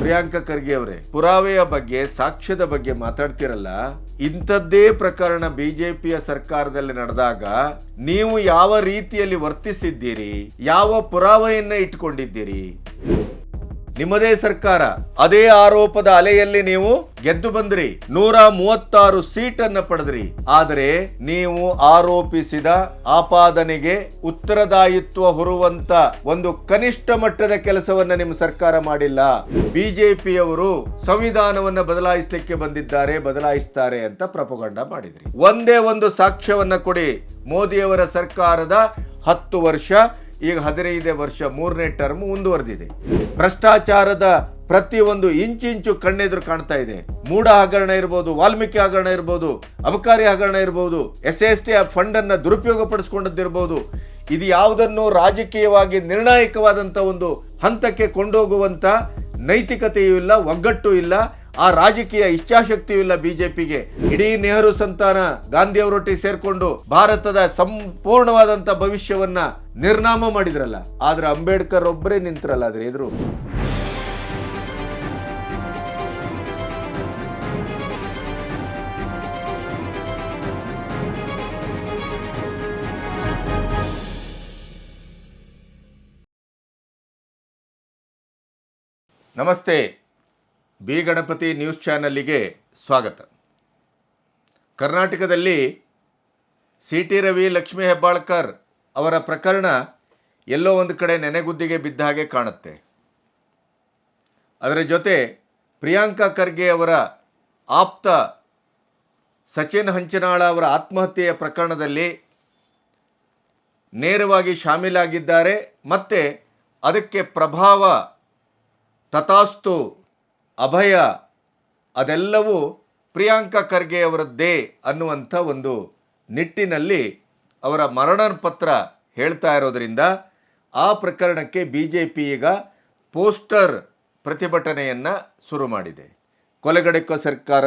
ಪ್ರಿಯಾಂಕಾ ಖರ್ಗೆ ಅವರೇ, ಪುರಾವೆಯ ಬಗ್ಗೆ, ಸಾಕ್ಷ್ಯದ ಬಗ್ಗೆ ಮಾತಾಡ್ತಿರಲ್ಲ? ಇಂಥದ್ದೇ ಪ್ರಕರಣ ಬಿಜೆಪಿಯ ಸರ್ಕಾರದಲ್ಲಿ ನಡೆದಾಗ ನೀವು ಯಾವ ರೀತಿಯಲ್ಲಿ ವರ್ತಿಸಿದ್ದೀರಿ? ಯಾವ ಪುರಾವೆಯನ್ನ ಇಟ್ಕೊಂಡಿದ್ದೀರಿ? ನಿಮ್ಮದೇ ಸರ್ಕಾರ, ಅದೇ ಆರೋಪದ ಅಲೆಯಲ್ಲಿ ನೀವು ಗೆದ್ದು ಬಂದ್ರಿ. ನೂರ ಮೂವತ್ತಾರು ಸೀಟನ್ನ ಪಡೆದ್ರಿ. ಆದರೆ ನೀವು ಆರೋಪಿಸಿದ ಆಪಾದನೆಗೆ ಉತ್ತರದಾಯಿತ್ವ ಹೊರುವಂತ ಒಂದು ಕನಿಷ್ಠ ಮಟ್ಟದ ಕೆಲಸವನ್ನ ನಿಮ್ಮ ಸರ್ಕಾರ ಮಾಡಿಲ್ಲ. ಬಿಜೆಪಿಯವರು ಸಂವಿಧಾನವನ್ನ ಬದಲಾಯಿಸಲಿಕ್ಕೆ ಬಂದಿದ್ದಾರೆ, ಬದಲಾಯಿಸ್ತಾರೆ ಅಂತ ಪ್ರಪಗಂಡ ಮಾಡಿದ್ರಿ. ಒಂದೇ ಒಂದು ಸಾಕ್ಷ್ಯವನ್ನ ಕೊಡಿ. ಮೋದಿಯವರ ಸರ್ಕಾರದ ಹತ್ತು ವರ್ಷ ಈಗ ಹದಿನೈದೇ ವರ್ಷ, ಮೂರನೇ ಟರ್ಮ್ ಮುಂದುವರೆದಿದೆ. ಭ್ರಷ್ಟಾಚಾರದ ಪ್ರತಿ ಒಂದು ಇಂಚಿಂಚು ಕಣ್ಣೆದುರು ಕಾಣ್ತಾ ಇದೆ. ಮೂಡ ಹಗರಣ ಇರ್ಬೋದು, ವಾಲ್ಮೀಕಿ ಹಗರಣ ಇರ್ಬೋದು, ಅಬಕಾರಿ ಹಗರಣ ಇರ್ಬೋದು, ಎಸ್ ಎಸ್ ಟಿ ಫಂಡ್ ಅನ್ನ ದುರುಪಯೋಗ ಪಡಿಸ್ಕೊಂಡದ್ದಿರ್ಬೋದು ಇದು ಯಾವುದನ್ನು ರಾಜಕೀಯವಾಗಿ ನಿರ್ಣಾಯಕವಾದಂಥ ಒಂದು ಹಂತಕ್ಕೆ ಕೊಂಡೋಗುವಂತ ನೈತಿಕತೆಯೂ ಇಲ್ಲ, ಒಗ್ಗಟ್ಟು ಇಲ್ಲ. ಆ ರಾಜಕೀಯ ಇಚ್ಛಾಶಕ್ತಿಯೂ ಇಲ್ಲ ಬಿಜೆಪಿಗೆ ಇಡೀ ನೆಹರು ಸಂತಾನ ಗಾಂಧಿ ಅವರೊಟ್ಟಿಗೆ ಸೇರ್ಕೊಂಡು ಭಾರತದ ಸಂಪೂರ್ಣವಾದಂತ ಭವಿಷ್ಯವನ್ನ ನಿರ್ನಾಮ ಮಾಡಿದ್ರಲ್ಲ, ಆದ್ರೆ ಅಂಬೇಡ್ಕರ್ ಒಬ್ಬರೇ ನಿಂತ್ರಲ್ಲ ಅದ್ರ ಎದುರು. ನಮಸ್ತೆ. ಬಿ ಗಣಪತಿ ನ್ಯೂಸ್ ಚಾನಲ್ಲಿಗೆ ಸ್ವಾಗತ. ಕರ್ನಾಟಕದಲ್ಲಿ ಸಿ ಟಿ ರವಿ ಲಕ್ಷ್ಮೀ ಹೆಬ್ಬಾಳ್ಕರ್ ಅವರ ಪ್ರಕರಣ ಎಲ್ಲೋ ಒಂದು ಕಡೆ ನೆನೆಗುದ್ದಿಗೆ ಬಿದ್ದ ಹಾಗೆ ಕಾಣುತ್ತೆ. ಅದರ ಜೊತೆ ಪ್ರಿಯಾಂಕಾ ಖರ್ಗೆ ಅವರ ಆಪ್ತ ಸಚಿನ್ ಹಂಚನಾಳ ಅವರ ಆತ್ಮಹತ್ಯೆಯ ಪ್ರಕರಣದಲ್ಲಿ ನೇರವಾಗಿ ಶಾಮೀಲಾಗಿದ್ದಾರೆ. ಮತ್ತು ಅದಕ್ಕೆ ಪ್ರಭಾವ ತಥಾಸ್ತು ಅಭಯ. ಅದೆಲ್ಲವೂ ಪ್ರಿಯಾಂಕಾ ಖರ್ಗೆ ಅವರದ್ದೇ ಅನ್ನುವಂಥ ಒಂದು ನಿಟ್ಟಿನಲ್ಲಿ ಅವರ ಮರಣ ಪತ್ರ ಹೇಳ್ತಾ ಇರೋದರಿಂದ ಆ ಪ್ರಕರಣಕ್ಕೆ ಬಿ ಜೆ ಪಿ ಈಗ ಪೋಸ್ಟರ್ ಪ್ರತಿಭಟನೆಯನ್ನು ಶುರು ಮಾಡಿದೆ. ಕೊಲೆಗಡಕ ಸರ್ಕಾರ,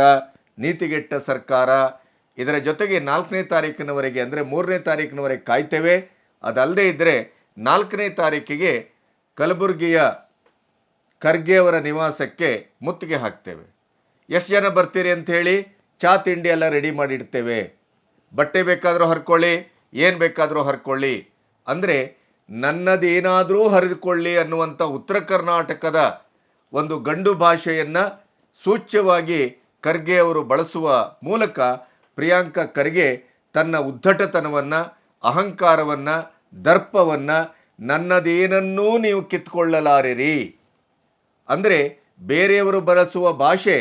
ನೀತಿಗೆಟ್ಟ ಸರ್ಕಾರ, ಇದರ ಜೊತೆಗೆ ನಾಲ್ಕನೇ ತಾರೀಕಿನವರೆಗೆ ಅಂದರೆ ಮೂರನೇ ತಾರೀಕಿನವರೆಗೆ ಕಾಯ್ತೇವೆ. ಅದಲ್ಲದೆ ಇದ್ದರೆ ನಾಲ್ಕನೇ ತಾರೀಕಿಗೆ ಕಲಬುರಗಿಯ ಖರ್ಗೆ ಅವರ ನಿವಾಸಕ್ಕೆ ಮುತ್ತಿಗೆ ಹಾಕ್ತೇವೆ. ಎಷ್ಟು ಜನ ಬರ್ತೀರಿ ಅಂಥೇಳಿ ಚಾ ತಿಂಡಿ ಎಲ್ಲ ರೆಡಿ ಮಾಡಿಡ್ತೇವೆ. ಬಟ್ಟೆ ಬೇಕಾದರೂ ಹರ್ಕೊಳ್ಳಿ, ಏನು ಬೇಕಾದರೂ ಹರ್ಕೊಳ್ಳಿ. ಅಂದರೆ ನನ್ನದೇನಾದರೂ ಹರಿದುಕೊಳ್ಳಿ ಅನ್ನುವಂಥ ಉತ್ತರ ಕರ್ನಾಟಕದ ಒಂದು ಗಂಡು ಭಾಷೆಯನ್ನು ಸೂಚ್ಯವಾಗಿ ಖರ್ಗೆ ಅವರು ಬಳಸುವ ಮೂಲಕ ಪ್ರಿಯಾಂಕ ಖರ್ಗೆ ತನ್ನ ಉದ್ದಟತನವನ್ನು ಅಹಂಕಾರವನ್ನು, ದರ್ಪವನ್ನು ನನ್ನದೇನನ್ನೂ ನೀವು ಕಿತ್ಕೊಳ್ಳಲಾರಿರಿ. ಅಂದರೆ ಬೇರೆಯವರು ಬಳಸುವ ಭಾಷೆ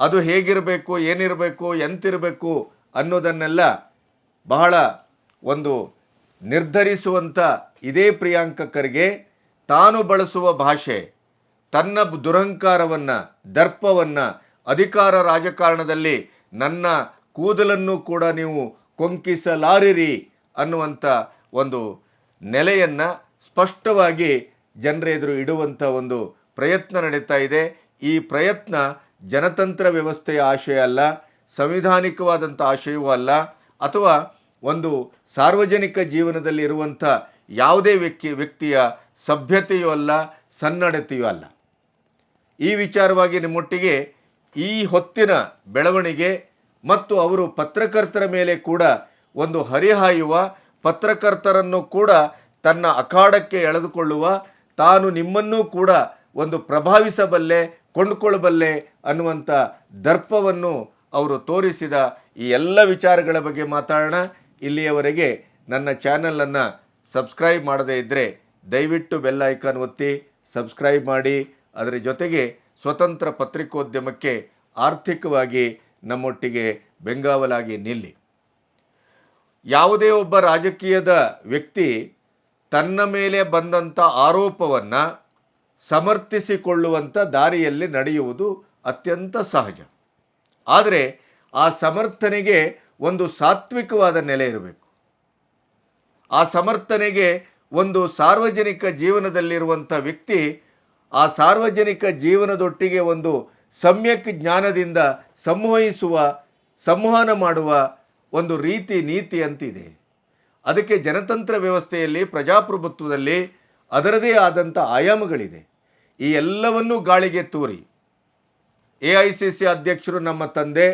ಅದು ಹೇಗಿರಬೇಕು, ಏನಿರಬೇಕು, ಎಂತಿರಬೇಕು ಅನ್ನೋದನ್ನೆಲ್ಲ ಬಹಳ ಒಂದು ನಿರ್ಧರಿಸುವಂಥ ಇದೇ ಪ್ರಿಯಾಂಕಕರಿಗೆ ತಾನು ಬಳಸುವ ಭಾಷೆ, ತನ್ನ ದುರಹಂಕಾರವನ್ನು, ದರ್ಪವನ್ನು, ಅಧಿಕಾರ ರಾಜಕಾರಣದಲ್ಲಿ ನನ್ನ ಕೂದಲನ್ನು ಕೂಡ ನೀವು ಕೊಂಕಿಸಲಾರಿರಿ ಅನ್ನುವಂಥ ಒಂದು ನೆಲೆಯನ್ನು ಸ್ಪಷ್ಟವಾಗಿ ಜನರ ಎದುರು ಇಡುವಂಥ ಒಂದು ಪ್ರಯತ್ನ ನಡೀತಾ ಇದೆ. ಈ ಪ್ರಯತ್ನ ಜನತಂತ್ರ ವ್ಯವಸ್ಥೆಯ ಆಶಯ ಅಲ್ಲ, ಸಂವಿಧಾನಿಕವಾದಂಥ ಆಶಯವೂ ಅಲ್ಲ, ಅಥವಾ ಒಂದು ಸಾರ್ವಜನಿಕ ಜೀವನದಲ್ಲಿ ಇರುವಂಥ ಯಾವುದೇ ವ್ಯಕ್ತಿ, ವ್ಯಕ್ತಿಯ ಸಭ್ಯತೆಯೂ ಅಲ್ಲ, ಸನ್ನಡತೆಯೂ ಅಲ್ಲ. ಈ ವಿಚಾರವಾಗಿ ನಿಮ್ಮೊಟ್ಟಿಗೆ ಈ ಹೊತ್ತಿನ ಬೆಳವಣಿಗೆ ಮತ್ತು ಅವರು ಪತ್ರಕರ್ತರ ಮೇಲೆ ಕೂಡ ಒಂದು ಹರಿಹಾಯುವ, ಪತ್ರಕರ್ತರನ್ನು ಕೂಡ ತನ್ನ ಅಖಾಡಕ್ಕೆ ಎಳೆದುಕೊಳ್ಳುವ, ತಾನು ನಿಮ್ಮನ್ನೂ ಕೂಡ ಒಂದು ಪ್ರಭಾವಿಸಬಲ್ಲೆ, ಕೊಂಡುಕೊಳ್ಳಬಲ್ಲೆ ಅನ್ನುವಂಥ ದರ್ಪವನ್ನು ಅವರು ತೋರಿಸಿದ ಈ ಎಲ್ಲ ವಿಚಾರಗಳ ಬಗ್ಗೆ ಮಾತಾಡೋಣ. ಇಲ್ಲಿಯವರೆಗೆ ನನ್ನ ಚಾನಲನ್ನು ಸಬ್ಸ್ಕ್ರೈಬ್ ಮಾಡದೇ ಇದ್ದರೆ ದಯವಿಟ್ಟು ಬೆಲ್ ಐಕಾನ್ ಒತ್ತಿ ಸಬ್ಸ್ಕ್ರೈಬ್ ಮಾಡಿ. ಅದರ ಜೊತೆಗೆ ಸ್ವತಂತ್ರ ಪತ್ರಿಕೋದ್ಯಮಕ್ಕೆ ಆರ್ಥಿಕವಾಗಿ ನಮ್ಮೊಟ್ಟಿಗೆ ಬೆಂಗಾವಲಾಗಿ ನಿಲ್ಲಿ. ಯಾವುದೇ ಒಬ್ಬ ರಾಜಕೀಯದ ವ್ಯಕ್ತಿ ತನ್ನ ಮೇಲೆ ಬಂದಂಥ ಆರೋಪವನ್ನು ಸಮರ್ಥಿಸಿಕೊಳ್ಳುವಂಥ ದಾರಿಯಲ್ಲಿ ನಡೆಯುವುದು ಅತ್ಯಂತ ಸಹಜ. ಆದರೆ ಆ ಸಮರ್ಥನೆಗೆ ಒಂದು ಸಾತ್ವಿಕವಾದ ನೆಲೆ ಇರಬೇಕು. ಆ ಸಮರ್ಥನೆಗೆ ಒಂದು ಸಾರ್ವಜನಿಕ ಜೀವನದಲ್ಲಿರುವಂಥ ವ್ಯಕ್ತಿ ಆ ಸಾರ್ವಜನಿಕ ಜೀವನದೊಟ್ಟಿಗೆ ಒಂದು ಸಮ್ಯಕ್ ಜ್ಞಾನದಿಂದ ಸಂವಹಿಸುವ, ಸಂವಹನ ಮಾಡುವ ಒಂದು ರೀತಿ ನೀತಿ ಅಂತಿದೆ. ಅದಕ್ಕೆ ಜನತಂತ್ರ ವ್ಯವಸ್ಥೆಯಲ್ಲಿ, ಪ್ರಜಾಪ್ರಭುತ್ವದಲ್ಲಿ ಅದರದೇ ಆದಂಥ ಆಯಾಮಗಳಿದೆ. ಈ ಎಲ್ಲವನ್ನೂ ಗಾಳಿಗೆ ತೂರಿ. ಎ ಐ ಸಿ ಸಿ ಅಧ್ಯಕ್ಷರು ನಮ್ಮ ತಂದೆ,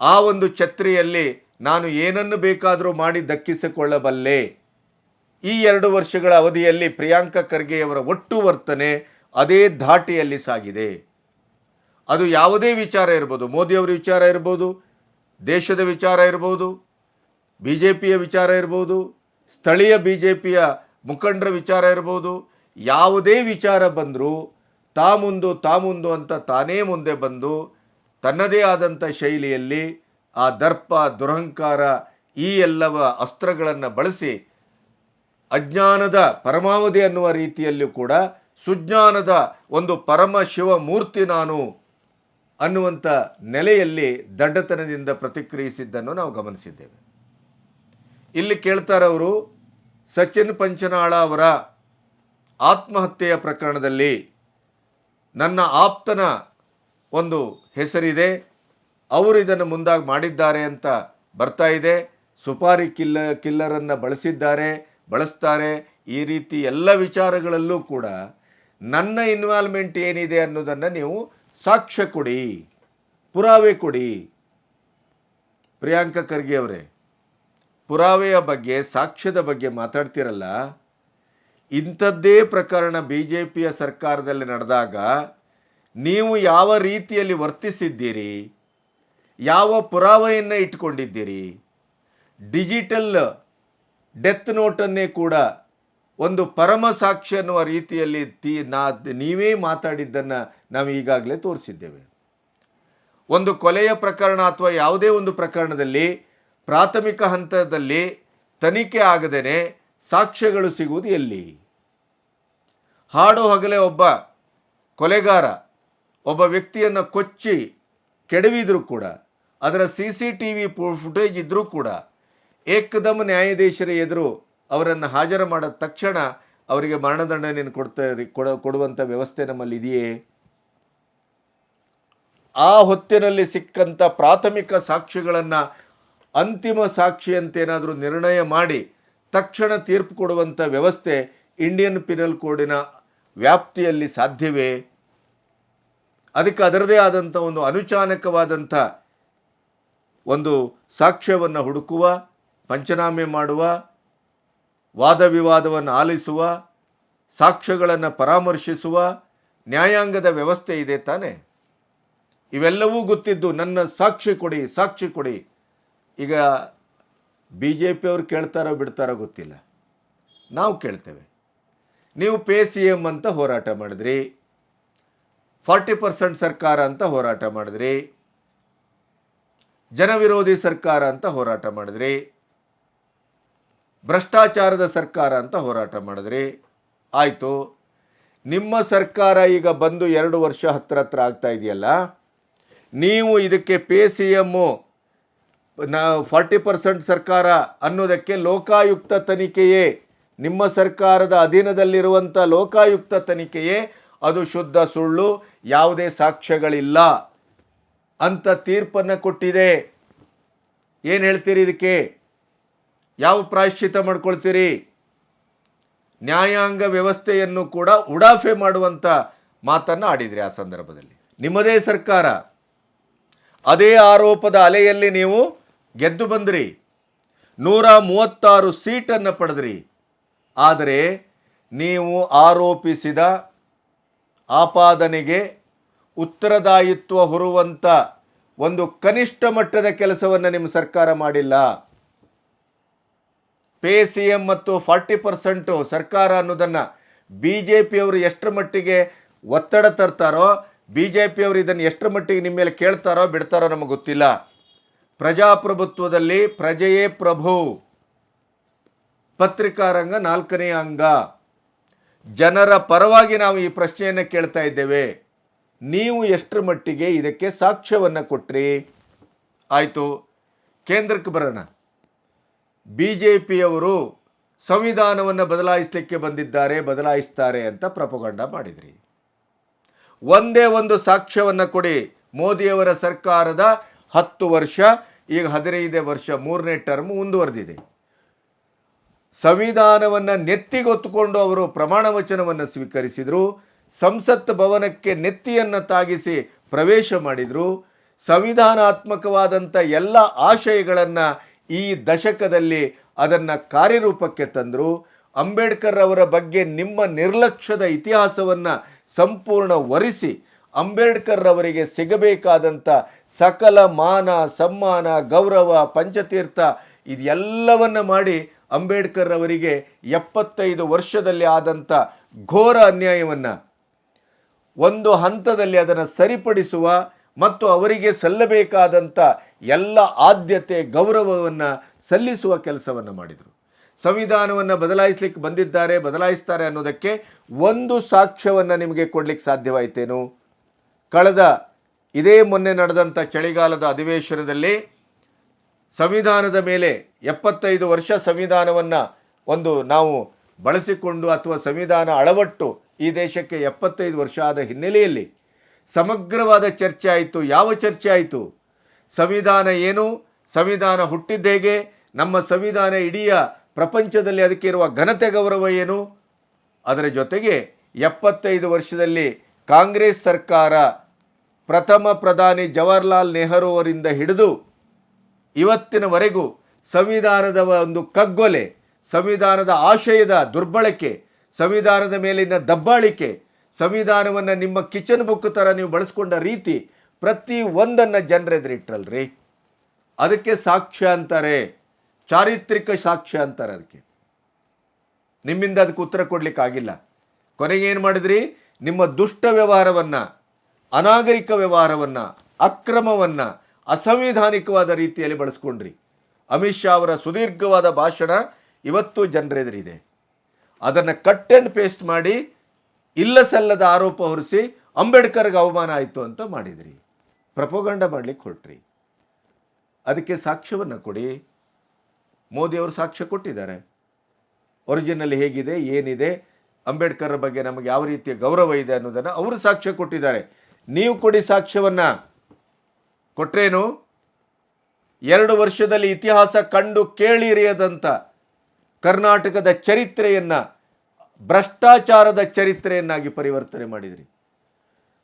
ಆ ಒಂದು ಛತ್ರಿಯಲ್ಲಿ ನಾನು ಏನನ್ನು ಬೇಕಾದರೂ ಮಾಡಿ ದಕ್ಕಿಸಿಕೊಳ್ಳಬಲ್ಲೆ. ಈ ಎರಡು ವರ್ಷಗಳ ಅವಧಿಯಲ್ಲಿ ಪ್ರಿಯಾಂಕ ಖರ್ಗೆಯವರ ಒಟ್ಟು ವರ್ತನೆ ಅದೇ ಧಾಟಿಯಲ್ಲಿ ಸಾಗಿದೆ. ಅದು ಯಾವುದೇ ವಿಚಾರ ಇರ್ಬೋದು, ಮೋದಿಯವರ ವಿಚಾರ ಇರ್ಬೋದು, ದೇಶದ ವಿಚಾರ ಇರ್ಬೋದು ಬಿ ಜೆ ಪಿಯ ವಿಚಾರ ಇರ್ಬೋದು, ಸ್ಥಳೀಯ ಬಿ ಜೆ ಪಿಯ ಮುಖಂಡರ ವಿಚಾರ ಇರ್ಬೋದು ಯಾವುದೇ ವಿಚಾರ ಬಂದರೂ ತಾ ಮುಂದು ತಾ ಮುಂದು ಅಂತ ತಾನೇ ಮುಂದೆ ಬಂದು ತನ್ನದೇ ಆದಂಥ ಶೈಲಿಯಲ್ಲಿ ಆ ದರ್ಪ, ದುರಹಂಕಾರ ಈ ಎಲ್ಲವ ಅಸ್ತ್ರಗಳನ್ನು ಬಳಸಿ ಅಜ್ಞಾನದ ಪರಮಾವಧಿ ಅನ್ನುವ ರೀತಿಯಲ್ಲೂ ಕೂಡ ಸುಜ್ಞಾನದ ಒಂದು ಪರಮ ಶಿವ ಮೂರ್ತಿ ನಾನು ಅನ್ನುವಂಥ ನೆಲೆಯಲ್ಲಿ ದಡ್ಡತನದಿಂದ ಪ್ರತಿಕ್ರಿಯಿಸಿದ್ದನ್ನು ನಾವು ಗಮನಿಸಿದ್ದೇವೆ. ಇಲ್ಲಿ ಕೇಳ್ತಾರವರು ಸಚಿನ್ ಪಂಚನಾಳ ಅವರ ಆತ್ಮಹತ್ಯೆಯ ಪ್ರಕರಣದಲ್ಲಿ ನನ್ನ ಆಪ್ತನ ಒಂದು ಹೆಸರಿದೆ. ಅವರು ಇದನ್ನು ಮುಂದಾಗಿ ಮಾಡಿದ್ದಾರೆ ಅಂತ ಬರ್ತಾ ಇದೆ. ಸುಪಾರಿ ಕಿಲ್ಲ, ಕಿಲ್ಲರನ್ನು ಬಳಸಿದ್ದಾರೆ, ಬಳಸ್ತಾರೆ. ಈ ರೀತಿ ಎಲ್ಲ ವಿಚಾರಗಳಲ್ಲೂ ಕೂಡ ನನ್ನ ಇನ್ವಾಲ್ವ್ಮೆಂಟ್ ಏನಿದೆ ಅನ್ನೋದನ್ನು ನೀವು ಸಾಕ್ಷ್ಯ ಕೊಡಿ, ಪುರಾವೆ ಕೊಡಿ. ಪ್ರಿಯಾಂಕ ಖರ್ಗೆ ಅವರೇ, ಪುರಾವೆಯ ಬಗ್ಗೆ, ಸಾಕ್ಷ್ಯದ ಬಗ್ಗೆ ಮಾತಾಡ್ತಿರಲ್ಲ? ಇಂಥದ್ದೇ ಪ್ರಕರಣ ಬಿ ಜೆ ಪಿಯ ಸರ್ಕಾರದಲ್ಲಿ ನಡೆದಾಗ ನೀವು ಯಾವ ರೀತಿಯಲ್ಲಿ ವರ್ತಿಸಿದ್ದೀರಿ, ಯಾವ ಪುರಾವೆಯನ್ನು ಇಟ್ಕೊಂಡಿದ್ದೀರಿ ಡಿಜಿಟಲ್ ಡೆತ್ ನೋಟನ್ನೇ ಕೂಡ ಒಂದು ಪರಮ ಸಾಕ್ಷಿ ಅನ್ನುವ ರೀತಿಯಲ್ಲಿ ತೀ ನಾ ನೀವೇ ಮಾತಾಡಿದ್ದನ್ನು ನಾವು ಈಗಾಗಲೇ ತೋರಿಸಿದ್ದೇವೆ. ಒಂದು ಕೊಲೆಯ ಪ್ರಕರಣ ಅಥವಾ ಯಾವುದೇ ಒಂದು ಪ್ರಕರಣದಲ್ಲಿ ಪ್ರಾಥಮಿಕ ಹಂತದಲ್ಲಿ ತನಿಖೆ ಆಗದೇನೆ ಸಾಕ್ಷ್ಯಗಳು ಸಿಗುವುದು ಎಲ್ಲಿ? ಹಾಡು ಹಗಲೇ ಒಬ್ಬ ಕೊಲೆಗಾರ, ಒಬ್ಬ ವ್ಯಕ್ತಿಯನ್ನು ಕೊಚ್ಚಿ ಕೆಡವಿದರೂ ಕೂಡ, ಅದರ C C T V footage ಇದ್ದರೂ ಕೂಡ, ಏಕದಮ್ ನ್ಯಾಯಾಧೀಶರ ಎದುರು ಅವರನ್ನು ಹಾಜರು ಮಾಡಿದ ತಕ್ಷಣ ಅವರಿಗೆ ಮರಣದಂಡನೆಯನ್ನು ಕೊಡ್ತಾ ಕೊಡ ಕೊಡುವಂಥ ವ್ಯವಸ್ಥೆ ನಮ್ಮಲ್ಲಿ ಇದೆಯೇ ಆ ಹೊತ್ತಿನಲ್ಲಿ ಸಿಕ್ಕಂಥ ಪ್ರಾಥಮಿಕ ಸಾಕ್ಷಿಗಳನ್ನು ಅಂತಿಮ ಸಾಕ್ಷಿಯಂತೇನಾದರೂ ನಿರ್ಣಯ ಮಾಡಿ ತಕ್ಷಣ ತೀರ್ಪು ಕೊಡುವಂಥ ವ್ಯವಸ್ಥೆ ಇಂಡಿಯನ್ ಪಿನಲ್ ಕೋಡಿನ ವ್ಯಾಪ್ತಿಯಲ್ಲಿ ಸಾಧ್ಯವೇ? ಅದಕ್ಕೆ ಅದರದೇ ಆದಂಥ ಒಂದು ಅನುಚಾನಕವಾದಂಥ ಒಂದು ಸಾಕ್ಷ್ಯವನ್ನು ಹುಡುಕುವ, ಪಂಚನಾಮೆ ಮಾಡುವ, ವಾದ ವಿವಾದವನ್ನು ಆಲಿಸುವ, ಸಾಕ್ಷ್ಯಗಳನ್ನು ಪರಾಮರ್ಶಿಸುವ ನ್ಯಾಯಾಂಗದ ವ್ಯವಸ್ಥೆ ಇದೆ ತಾನೆ? ಇವೆಲ್ಲವೂ ಗೊತ್ತಿದ್ದು ನನ್ನ ಸಾಕ್ಷಿ ಕೊಡಿ ಸಾಕ್ಷಿ ಕೊಡಿ. ಈಗ ಬಿ ಜೆ ಪಿಯವ್ರು ಕೇಳ್ತಾರೋ ಬಿಡ್ತಾರೋ ಗೊತ್ತಿಲ್ಲ. ನಾವು ಕೇಳ್ತೇವೆ. ನೀವು ಪೇ ಸಿ ಎಂ ಅಂತ ಹೋರಾಟ ಮಾಡಿದ್ರಿ. ಫಾರ್ಟಿ ಪರ್ಸೆಂಟ್ ಸರ್ಕಾರ ಅಂತ ಹೋರಾಟ ಮಾಡಿದ್ರಿ. ಜನವಿರೋಧಿ ಸರ್ಕಾರ ಅಂತ ಹೋರಾಟ ಮಾಡಿದ್ರಿ. ಭ್ರಷ್ಟಾಚಾರದ ಸರ್ಕಾರ ಅಂತ ಹೋರಾಟ ಮಾಡಿದ್ರಿ. ಆಯಿತು. ನಿಮ್ಮ ಸರ್ಕಾರ ಈಗ ಬಂದು ಎರಡು ವರ್ಷ ಹತ್ರ ಹತ್ರ ಆಗ್ತಾ ಇದೆಯಲ್ಲ, ನೀವು ಇದಕ್ಕೆ ಪೇ ಸಿ ಎಮ್ಮು ನಾ ಫಾರ್ಟಿ ಪರ್ಸೆಂಟ್ ಸರ್ಕಾರ ಅನ್ನೋದಕ್ಕೆ ಲೋಕಾಯುಕ್ತ ತನಿಖೆಯೇ. ನಿಮ್ಮ ಸರ್ಕಾರದ ಅಧೀನದಲ್ಲಿರುವಂಥ ಲೋಕಾಯುಕ್ತ ತನಿಖೆಯೇ ಅದು ಶುದ್ಧ ಸುಳ್ಳು, ಯಾವುದೇ ಸಾಕ್ಷ್ಯಗಳಿಲ್ಲ ಅಂತ ತೀರ್ಪನ್ನು ಕೊಟ್ಟಿದೆ. ಏನು ಹೇಳ್ತೀರಿ ಇದಕ್ಕೆ? ಯಾವ ಪ್ರಾಯಶ್ಚಿತ ಮಾಡ್ಕೊಳ್ತೀರಿ? ನ್ಯಾಯಾಂಗ ವ್ಯವಸ್ಥೆಯನ್ನು ಕೂಡ ಉಡಾಫೆ ಮಾಡುವಂಥ ಮಾತನ್ನು ಆಡಿದ್ರಿ ಆ ಸಂದರ್ಭದಲ್ಲಿ. ನಿಮ್ಮದೇ ಸರ್ಕಾರ. ಅದೇ ಆರೋಪದ ಅಲೆಯಲ್ಲಿ ನೀವು ಗೆದ್ದು ಬಂದ್ರಿ. ನೂರ ಮೂವತ್ತಾರು ಸೀಟನ್ನು ಪಡೆದ್ರಿ. ಆದರೆ ನೀವು ಆರೋಪಿಸಿದ ಆಪಾದನೆಗೆ ಉತ್ತರದಾಯಿತ್ವ ಹೊರುವಂಥ ಒಂದು ಕನಿಷ್ಠ ಮಟ್ಟದ ಕೆಲಸವನ್ನು ನಿಮ್ಮ ಸರ್ಕಾರ ಮಾಡಿಲ್ಲ. ಪೇ ಸಿ ಎಂ ಮತ್ತು ಫಾರ್ಟಿ ಪರ್ಸೆಂಟು ಸರ್ಕಾರ ಅನ್ನೋದನ್ನು ಬಿ ಜೆ ಪಿಯವರು ಎಷ್ಟರ ಮಟ್ಟಿಗೆ ಒತ್ತಡ ತರ್ತಾರೋ ಬಿ ಜೆ ಪಿಯವರು ಇದನ್ನು ಎಷ್ಟರ ಮಟ್ಟಿಗೆ ನಿಮ್ಮ ಮೇಲೆ ಕೇಳ್ತಾರೋ, ಬಿಡ್ತಾರೋ ನಮಗೆ ಗೊತ್ತಿಲ್ಲ. ಪ್ರಜಾಪ್ರಭುತ್ವದಲ್ಲಿ ಪ್ರಜೆಯೇ ಪ್ರಭು. ಪತ್ರಿಕಾ ರಂಗ ನಾಲ್ಕನೆಯ ಅಂಗ. ಜನರ ಪರವಾಗಿ ನಾವು ಈ ಪ್ರಶ್ನೆಯನ್ನು ಕೇಳ್ತಾ ಇದ್ದೇವೆ. ನೀವು ಎಷ್ಟರ ಮಟ್ಟಿಗೆ ಇದಕ್ಕೆ ಸಾಕ್ಷ್ಯವನ್ನು ಕೊಟ್ರಿ? ಆಯಿತು. ಕೇಂದ್ರಕ್ಕೆ ಬರೋಣ. ಬಿ ಜೆ ಪಿಯವರು ಸಂವಿಧಾನವನ್ನು ಬದಲಾಯಿಸಲಿಕ್ಕೆ ಬಂದಿದ್ದಾರೆ, ಬದಲಾಯಿಸ್ತಾರೆ ಅಂತ ಪ್ರಪಗಂಡ ಮಾಡಿದ್ರಿ. ಒಂದೇ ಒಂದು ಸಾಕ್ಷ್ಯವನ್ನು ಕೊಡಿ. ಮೋದಿಯವರ ಸರ್ಕಾರದ ಹತ್ತು ವರ್ಷ, ಈಗ ಹದಿನೈದೇ ವರ್ಷ, ಮೂರನೇ ಟರ್ಮ್ ಮುಂದುವರೆದಿದೆ. ಸಂವಿಧಾನವನ್ನು ನೆತ್ತಿಗೊತ್ತುಕೊಂಡು ಅವರು ಪ್ರಮಾಣ ವಚನವನ್ನು ಸ್ವೀಕರಿಸಿದರು, ಸಂಸತ್ ಭವನಕ್ಕೆ ನೆತ್ತಿಯನ್ನು ತಾಗಿಸಿ ಪ್ರವೇಶ ಮಾಡಿದರು. ಸಂವಿಧಾನಾತ್ಮಕವಾದಂಥ ಎಲ್ಲ ಆಶಯಗಳನ್ನು ಈ ದಶಕದಲ್ಲಿ ಅದನ್ನು ಕಾರ್ಯರೂಪಕ್ಕೆ ತಂದರು. ಅಂಬೇಡ್ಕರ್ ಅವರ ಬಗ್ಗೆ ನಿಮ್ಮ ನಿರ್ಲಕ್ಷ್ಯದ ಇತಿಹಾಸವನ್ನು ಸಂಪೂರ್ಣ ಒರೆಸಿ ಅಂಬೇಡ್ಕರ್ ಅವರಿಗೆ ಸಿಗಬೇಕಾದಂಥ ಸಕಲ ಮಾನ, ಸಮ್ಮಾನ, ಗೌರವ, ಪಂಚತೀರ್ಥ ಇದೆಲ್ಲವನ್ನು ಮಾಡಿ ಅಂಬೇಡ್ಕರ್ ಅವರಿಗೆ ಎಪ್ಪತ್ತೈದು ವರ್ಷದಲ್ಲಿ ಆದಂಥ ಘೋರ ಅನ್ಯಾಯವನ್ನು ಒಂದು ಹಂತದಲ್ಲಿ ಅದನ್ನು ಸರಿಪಡಿಸುವ ಮತ್ತು ಅವರಿಗೆ ಸಲ್ಲಬೇಕಾದಂಥ ಎಲ್ಲ ಆದ್ಯತೆ, ಗೌರವವನ್ನು ಸಲ್ಲಿಸುವ ಕೆಲಸವನ್ನು ಮಾಡಿದರು. ಸಂವಿಧಾನವನ್ನು ಬದಲಾಯಿಸಲಿಕ್ಕೆ ಬಂದಿದ್ದಾರೆ, ಬದಲಾಯಿಸ್ತಾರೆ ಅನ್ನೋದಕ್ಕೆ ಒಂದು ಸಾಕ್ಷ್ಯವನ್ನು ನಿಮಗೆ ಕೊಡಲಿಕ್ಕೆ ಸಾಧ್ಯವಾಯಿತೇನು? ಕಳೆದ ಇದೇ ಮೊನ್ನೆ ನಡೆದಂಥ ಚಳಿಗಾಲದ ಅಧಿವೇಶನದಲ್ಲಿ ಸಂವಿಧಾನದ ಮೇಲೆ ಎಪ್ಪತ್ತೈದು ವರ್ಷ ಸಂವಿಧಾನವನ್ನು ಒಂದು ನಾವು ಬಳಸಿಕೊಂಡು ಅಥವಾ ಸಂವಿಧಾನ ಅಳವಟ್ಟು ಈ ದೇಶಕ್ಕೆ ಎಪ್ಪತ್ತೈದು ವರ್ಷ ಆದ ಹಿನ್ನೆಲೆಯಲ್ಲಿ ಸಮಗ್ರವಾದ ಚರ್ಚೆ ಆಯಿತು. ಯಾವ ಚರ್ಚೆ ಆಯಿತು? ಸಂವಿಧಾನ ಏನು? ಸಂವಿಧಾನ ಹುಟ್ಟಿದ್ದೇಗೆ ನಮ್ಮ ಸಂವಿಧಾನ ಇಡೀ ಪ್ರಪಂಚದಲ್ಲಿ ಅದಕ್ಕೆ ಇರುವ ಘನತೆ ಗೌರವ ಏನು? ಅದರ ಜೊತೆಗೆ ಎಪ್ಪತ್ತೈದು ವರ್ಷದಲ್ಲಿ ಕಾಂಗ್ರೆಸ್ ಸರ್ಕಾರ ಪ್ರಥಮ ಪ್ರಧಾನಿ ಜವಾಹರ್ಲಾಲ್ ನೆಹರು ಅವರಿಂದ ಹಿಡಿದು ಇವತ್ತಿನವರೆಗೂ ಸಂವಿಧಾನದ ಒಂದು ಕಗ್ಗೊಲೆ, ಸಂವಿಧಾನದ ಆಶಯದ ದುರ್ಬಳಕೆ, ಸಂವಿಧಾನದ ಮೇಲಿನ ದಬ್ಬಾಳಿಕೆ, ಸಂವಿಧಾನವನ್ನು ನಿಮ್ಮ ಕಿಚನ್ ಬುಕ್ ಥರ ನೀವು ಬಳಸ್ಕೊಂಡ ರೀತಿ ಪ್ರತಿ ಒಂದನ್ನು ಜನರೆದುರಿಟ್ರಲ್ರಿ? ಅದಕ್ಕೆ ಸಾಕ್ಷ್ಯ ಅಂತಾರೆ, ಚಾರಿತ್ರಿಕ ಸಾಕ್ಷ್ಯ ಅಂತಾರೆ ಅದಕ್ಕೆ. ನಿಮ್ಮಿಂದ ಅದಕ್ಕೆ ಉತ್ತರ ಕೊಡಲಿಕ್ಕಾಗಿಲ್ಲ. ಕೊನೆಗೆ ಏನು ಮಾಡಿದ್ರಿ? ನಿಮ್ಮ ದುಷ್ಟ ವ್ಯವಹಾರವನ್ನು ಅನಾಗರಿಕ ವ್ಯವಹಾರವನ್ನು, ಅಕ್ರಮವನ್ನು ಅಸಂವಿಧಾನಿಕವಾದ ರೀತಿಯಲ್ಲಿ ಬಳಸ್ಕೊಂಡ್ರಿ. ಅಮಿತ್ ಶಾ ಅವರ ಸುದೀರ್ಘವಾದ ಭಾಷಣ ಇವತ್ತು ಜನರೆದುರಿದೆ. ಅದನ್ನು ಕಟ್ ಆ್ಯಂಡ್ ಪೇಸ್ಟ್ ಮಾಡಿ ಇಲ್ಲ ಸಲ್ಲದ ಆರೋಪ ಹೊರಿಸಿ ಅಂಬೇಡ್ಕರ್ಗೆ ಅವಮಾನ ಆಯಿತು ಅಂತ ಮಾಡಿದ್ರಿ. ಪ್ರಪೋಗಂಡ ಮಾಡಲಿಕ್ಕೆ ಹೊರಟ್ರಿ. ಅದಕ್ಕೆ ಸಾಕ್ಷ್ಯವನ್ನು ಕೊಡಿ. ಮೋದಿಯವರು ಸಾಕ್ಷ್ಯ ಕೊಟ್ಟಿದ್ದಾರೆ. ಒರಿಜಿನಲ್ ಹೇಗಿದೆ, ಏನಿದೆ ಅಂಬೇಡ್ಕರ್ ಬಗ್ಗೆ ನಮಗೆ ಯಾವ ರೀತಿಯ ಗೌರವ ಇದೆ ಅನ್ನೋದನ್ನು ಅವರು ಸಾಕ್ಷ್ಯ ಕೊಟ್ಟಿದ್ದಾರೆ. ನೀವು ಕೊಡಿ ಸಾಕ್ಷ್ಯವನ್ನು. ಕೊಟ್ರೇನು? ಎರಡು ವರ್ಷದಲ್ಲಿ ಇತಿಹಾಸ ಕಂಡು ಕೇಳಿರಿಯದಂಥ ಕರ್ನಾಟಕದ ಚರಿತ್ರೆಯನ್ನು, ಭ್ರಷ್ಟಾಚಾರದ ಚರಿತ್ರೆಯನ್ನಾಗಿ ಪರಿವರ್ತನೆ ಮಾಡಿದಿರಿ.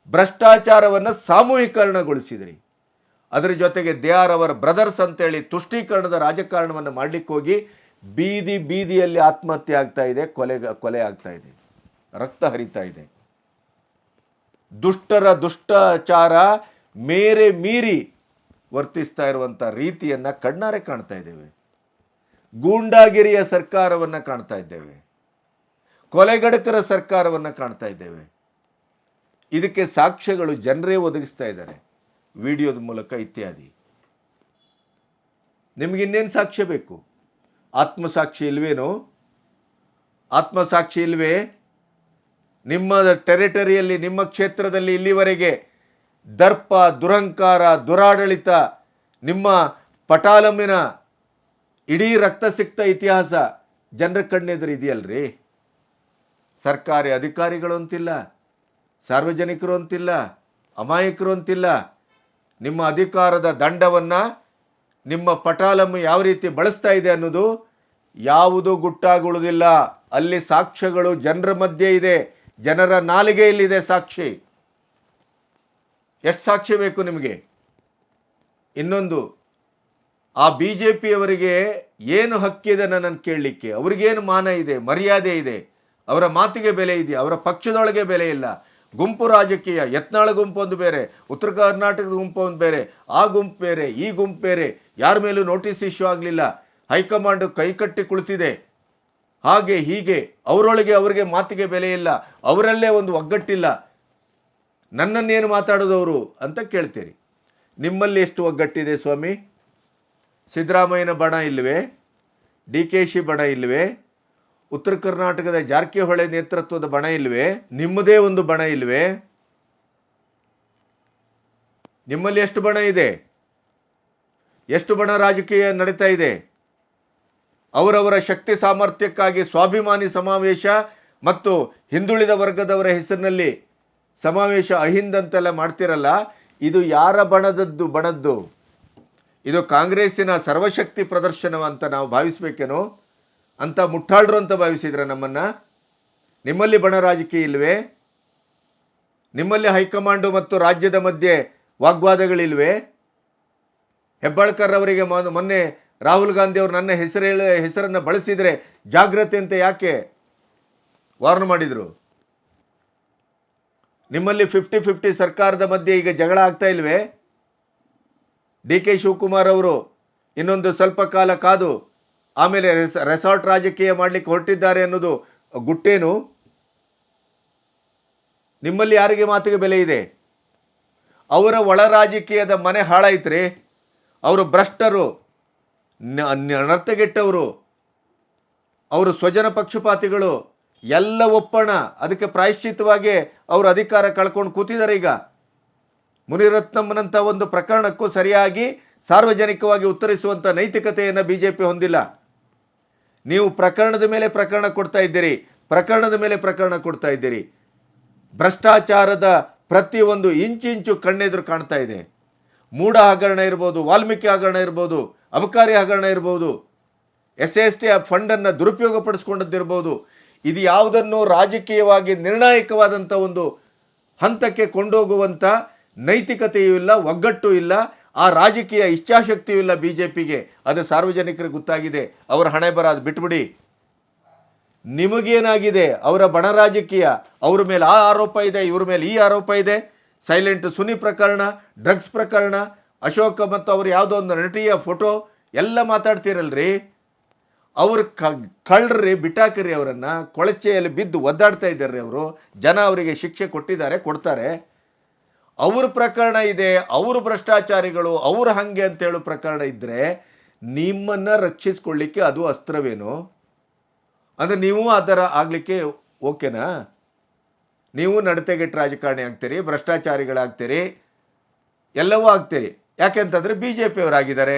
ಭ್ರಷ್ಟಾಚಾರವನ್ನು ಸಾಮೂಹೀಕರಣಗೊಳಿಸಿದಿರಿ. ಅದರ ಜೊತೆಗೆ ದೇ ಆರ್ ಅವರ್ ಬ್ರದರ್ಸ್ ಅಂತೇಳಿ ತುಷ್ಟೀಕರಣದ ರಾಜಕಾರಣವನ್ನು ಮಾಡಲಿಕ್ಕೆ ಹೋಗಿ ಬೀದಿ ಬೀದಿಯಲ್ಲಿ ಆತ್ಮಹತ್ಯೆ ಆಗ್ತಾ ಇದೆ ಕೊಲೆ ಕೊಲೆ ಆಗ್ತಾ ಇದೆ, ರಕ್ತ ಹರಿತಾ ಇದೆ. ದುಷ್ಟರ ದುಷ್ಟಾಚಾರ ಮೇರೆ ಮೀರಿ ವರ್ತಿಸ್ತಾ ಇರುವಂಥ ರೀತಿಯನ್ನು ಕಣ್ಣಾರೆ ಕಾಣ್ತಾ ಇದ್ದೇವೆ. ಗೂಂಡಾಗಿರಿಯ ಸರ್ಕಾರವನ್ನು ಕಾಣ್ತಾ ಇದ್ದೇವೆ. ಕೊಲೆಗಡಕರ ಸರ್ಕಾರವನ್ನು ಕಾಣ್ತಾ ಇದ್ದೇವೆ. ಇದಕ್ಕೆ ಸಾಕ್ಷ್ಯಗಳು ಜನರೇ ಒದಗಿಸ್ತಾ ಇದ್ದಾರೆ. ವಿಡಿಯೋದ ಮೂಲಕ ಇತ್ಯಾದಿ. ನಿಮಗಿನ್ನೇನು ಸಾಕ್ಷ್ಯ ಬೇಕು? ಆತ್ಮಸಾಕ್ಷಿ ಇಲ್ವೇನೋ? ಆತ್ಮಸಾಕ್ಷಿ ಇಲ್ವೇ? ನಿಮ್ಮ ಟೆರಿಟರಿಯಲ್ಲಿ ನಿಮ್ಮ ಕ್ಷೇತ್ರದಲ್ಲಿ ಇಲ್ಲಿವರೆಗೆ ದರ್ಪ, ದುರಂಕಾರ, ದುರಾಡಳಿತ, ನಿಮ್ಮ ಪಟಾಲಮ್ಮಿನ ಇಡೀ ರಕ್ತಸಿಕ್ತ ಇತಿಹಾಸ ಜನರ ಕಣ್ಣೆದುರು ಇದೆಯಲ್ರಿ? ಸರ್ಕಾರಿ ಅಧಿಕಾರಿಗಳು ಅಂತಿಲ್ಲ, ಸಾರ್ವಜನಿಕರು ಅಂತಿಲ್ಲ, ಅಮಾಯಕರು ಅಂತಿಲ್ಲ. ನಿಮ್ಮ ಅಧಿಕಾರದ ದಂಡವನ್ನು ನಿಮ್ಮ ಪಟಾಲಮ್ಮ ಯಾವ ರೀತಿ ಬಳಸ್ತಾ ಇದೆ ಅನ್ನೋದು ಯಾವುದೂ ಗುಟ್ಟಾಗುಳುವುದಿಲ್ಲ ಅಲ್ಲಿ ಸಾಕ್ಷ್ಯಗಳು ಜನರ ಮಧ್ಯೆ ಇದೆ. ಜನರ ನಾಲಿಗೆಯಲ್ಲಿದೆ ಸಾಕ್ಷಿ. ಎಷ್ಟು ಸಾಕ್ಷಿ ಬೇಕು ನಿಮಗೆ? ಇನ್ನೊಂದು, ಆ ಬಿ ಜೆ ಪಿಯವರಿಗೆ ಏನು ಹಕ್ಕಿದೆ ನನ್ನನ್ನು ಕೇಳಲಿಕ್ಕೆ? ಅವ್ರಿಗೇನು ಮಾನ ಇದೆ, ಮರ್ಯಾದೆ ಇದೆ? ಅವರ ಮಾತಿಗೆ ಬೆಲೆ ಇದೆ ಅವರ ಪಕ್ಷದೊಳಗೆ ಬೆಲೆ ಇಲ್ಲ? ಗುಂಪು ರಾಜಕೀಯ, ಯತ್ನಾಳ ಗುಂಪು ಒಂದು ಬೇರೆ, ಉತ್ತರ ಕರ್ನಾಟಕದ ಗುಂಪು ಒಂದು ಬೇರೆ, ಆ ಗುಂಪು ಬೇರೆ, ಈ ಗುಂಪು ಬೇರೆ, ಯಾರ ಮೇಲೂ ನೋಟಿಸ್ ಇಶ್ಯೂ ಆಗಲಿಲ್ಲ. ಹೈಕಮಾಂಡ್ ಕೈಕಟ್ಟಿ ಕುಳಿತಿದೆ. ಹಾಗೆ ಹೀಗೆ ಅವರೊಳಗೆ ಅವರಿಗೆ ಮಾತಿಗೆ ಬೆಲೆ ಇಲ್ಲ, ಅವರಲ್ಲೇ ಒಂದು ಒಗ್ಗಟ್ಟಿಲ್ಲ. ನನ್ನನ್ನೇನು ಮಾತಾಡೋದವರು ಅಂತ ಕೇಳ್ತೀರಿ. ನಿಮ್ಮಲ್ಲಿ ಎಷ್ಟು ಒಗ್ಗಟ್ಟಿದೆ ಸ್ವಾಮಿ? ಸಿದ್ದರಾಮಯ್ಯನ ಬಣ ಇಲ್ಲವೇ ಡಿ ಕೆ ಶಿ ಬಣ ಇಲ್ಲವೇ ಉತ್ತರ ಕರ್ನಾಟಕದ ಜಾರಕಿಹೊಳಿ ನೇತೃತ್ವದ ಬಣ ಇಲ್ವೇ? ನಿಮ್ಮದೇ ಒಂದು ಬಣ ಇಲ್ವೇ? ನಿಮ್ಮಲ್ಲಿ ಎಷ್ಟು ಬಣ ಇದೆ? ಎಷ್ಟು ಬಣ ರಾಜಕೀಯ ನಡೀತಾ ಇದೆ? ಅವರವರ ಶಕ್ತಿ ಸಾಮರ್ಥ್ಯಕ್ಕಾಗಿ ಸ್ವಾಭಿಮಾನಿ ಸಮಾವೇಶ ಮತ್ತು ಹಿಂದುಳಿದ ವರ್ಗದವರ ಹೆಸರಿನಲ್ಲಿ ಸಮಾವೇಶ ಅಹಿಂದ್ ಅಂತೆಲ್ಲ ಮಾಡ್ತಿರಲ್ಲ, ಇದು ಯಾರ ಬಣದದ್ದು ಬಣದ್ದು? ಇದು ಕಾಂಗ್ರೆಸ್ಸಿನ ಸರ್ವಶಕ್ತಿ ಪ್ರದರ್ಶನ ಅಂತ ನಾವು ಭಾವಿಸ್ಬೇಕೇನೋ? ಅಂತ ಮುಟ್ಟಾಳ್ರು ಅಂತ ಭಾವಿಸಿದ್ರ ನಮ್ಮನ್ನು? ನಿಮ್ಮಲ್ಲಿ ಬಣ ರಾಜಕೀಯ ಇಲ್ವೇ? ನಿಮ್ಮಲ್ಲಿ ಹೈಕಮಾಂಡು ಮತ್ತು ರಾಜ್ಯದ ಮಧ್ಯೆ ವಾಗ್ವಾದಗಳಿಲ್ವೇ? ಹೆಬ್ಬಾಳ್ಕರ್ ಅವರಿಗೆ ಮೊನ್- ಮೊನ್ನೆ ರಾಹುಲ್ ಗಾಂಧಿ ಅವರು ನನ್ನ ಹೆಸರು ಹೇಳ, ಹೆಸರನ್ನು ಬಳಸಿದರೆ ಜಾಗ್ರತೆ ಅಂತ ಯಾಕೆ ವಾರ್ನ್ ಮಾಡಿದರು? ನಿಮ್ಮಲ್ಲಿ ಫಿಫ್ಟಿ ಫಿಫ್ಟಿ ಸರ್ಕಾರದ ಮಧ್ಯೆ ಈಗ ಜಗಳ ಆಗ್ತಾ ಇಲ್ವೇ? ಡಿ ಕೆ ಶಿವಕುಮಾರ್ ಅವರು ಇನ್ನೊಂದು ಸ್ವಲ್ಪ ಕಾಲ ಕಾದು ಆಮೇಲೆ ರೆಸ ರೆಸಾರ್ಟ್ ರಾಜಕೀಯ ಮಾಡಲಿಕ್ಕೆ ಹೊರಟಿದ್ದಾರೆ ಅನ್ನೋದು ಗುಟ್ಟೇನು? ನಿಮ್ಮಲ್ಲಿ ಯಾರಿಗೆ ಮಾತಿಗೆ ಬೆಲೆ ಇದೆ? ಅವರ ಒಳ ರಾಜಕೀಯದ ಮನೆ ಹಾಳಾಯ್ತ್ರಿ? ಅವರು ಭ್ರಷ್ಟರು ನರ್ತಗೆಟ್ಟವರು, ಅವರು ಸ್ವಜನ ಪಕ್ಷಪಾತಿಗಳು, ಎಲ್ಲ ಒಪ್ಪಣ. ಅದಕ್ಕೆ ಪ್ರಾಯಶ್ಚಿತವಾಗಿ ಅವರು ಅಧಿಕಾರ ಕಳ್ಕೊಂಡು ಕೂತಿದ್ದಾರೆ ಈಗ. ಮುನಿರತ್ನಮ್ಮನಂಥ ಒಂದು ಪ್ರಕರಣಕ್ಕೂ ಸರಿಯಾಗಿ ಸಾರ್ವಜನಿಕವಾಗಿ ಉತ್ತರಿಸುವಂಥ ನೈತಿಕತೆಯನ್ನು ಬಿ ಜೆ ಪಿ ಹೊಂದಿಲ್ಲ. ನೀವು ಪ್ರಕರಣದ ಮೇಲೆ ಪ್ರಕರಣ ಕೊಡ್ತಾ ಇದ್ದೀರಿ, ಪ್ರಕರಣದ ಮೇಲೆ ಪ್ರಕರಣ ಕೊಡ್ತಾ ಇದ್ದೀರಿ. ಭ್ರಷ್ಟಾಚಾರದ ಪ್ರತಿಯೊಂದು ಇಂಚಿಂಚು ಕಣ್ಣೆದುರು ಕಾಣ್ತಾ ಇದೆ. ಮೂಢ ಹಗರಣ ಇರ್ಬೋದು, ವಾಲ್ಮೀಕಿ ಹಗರಣ ಇರ್ಬೋದು ಅಬಕಾರಿ ಹಗರಣ ಇರ್ಬೋದು, ಎಸ್ ಎಸ್ ಟಿ ಫಂಡನ್ನು ದುರುಪಯೋಗ ಪಡಿಸ್ಕೊಂಡದ್ದಿರ್ಬೋದು ಇದು ಯಾವುದನ್ನು ರಾಜಕೀಯವಾಗಿ ನಿರ್ಣಾಯಕವಾದಂಥ ಒಂದು ಹಂತಕ್ಕೆ ಕೊಂಡೋಗುವಂಥ ನೈತಿಕತೆಯೂ ಇಲ್ಲ, ಒಗ್ಗಟ್ಟು ಇಲ್ಲ, ಆ ರಾಜಕೀಯ ಇಚ್ಛಾಶಕ್ತಿಯೂ ಇಲ್ಲ ಬಿ ಜೆ ಪಿಗೆ ಅದು ಸಾರ್ವಜನಿಕರಿಗೆ ಗೊತ್ತಾಗಿದೆ. ಅವರ ಹಣೆ ಬರ ಅದು ಬಿಟ್ಬಿಡಿ. ನಿಮಗೇನಾಗಿದೆ? ಅವರ ಬಣ ರಾಜಕೀಯ, ಅವ್ರ ಮೇಲೆ ಆ ಆರೋಪ ಇದೆ, ಇವ್ರ ಮೇಲೆ ಈ ಆರೋಪ ಇದೆ. ಸೈಲೆಂಟ್ ಸುನಿ ಪ್ರಕರಣ, ಡ್ರಗ್ಸ್ ಪ್ರಕರಣ ಅಶೋಕ ಮತ್ತು ಅವರು ಯಾವುದೋ ಒಂದು ನಟಿಯ ಫೋಟೋ ಎಲ್ಲ ಮಾತಾಡ್ತೀರಲ್ರಿ? ಅವರು ಕ ಕಳ್ರಿ ಬಿಟ್ಟಾಕ್ರಿ ಅವರನ್ನು. ಕೊಳಚೆಯಲ್ಲಿ ಬಿದ್ದು ಒದ್ದಾಡ್ತಾ ಇದ್ದಾರೆ ಅವರು. ಜನ ಅವರಿಗೆ ಶಿಕ್ಷೆ ಕೊಟ್ಟಿದ್ದಾರೆ, ಕೊಡ್ತಾರೆ. ಅವ್ರ ಪ್ರಕರಣ ಇದೆ, ಅವರು ಭ್ರಷ್ಟಾಚಾರಿಗಳು, ಅವ್ರು ಹಾಗೆ ಅಂತ ಹೇಳೋ ಪ್ರಕರಣ ಇದ್ದರೆ ನಿಮ್ಮನ್ನು ರಕ್ಷಿಸ್ಕೊಳ್ಳಿಕ್ಕೆ ಅದು ಅಸ್ತ್ರವೇನು? ಅಂದರೆ ನೀವು ಅದರ ಆಗಲಿಕ್ಕೆ ಓಕೆನಾ? ನೀವು ನಡತೆಗೆಟ್ಟು ರಾಜಕಾರಣಿ ಆಗ್ತೀರಿ, ಭ್ರಷ್ಟಾಚಾರಿಗಳಾಗ್ತೀರಿ, ಎಲ್ಲವೂ ಆಗ್ತೀರಿ. ಯಾಕೆಂತಂದರೆ ಬಿ ಜೆ ಪಿಯವರಾಗಿದ್ದಾರೆ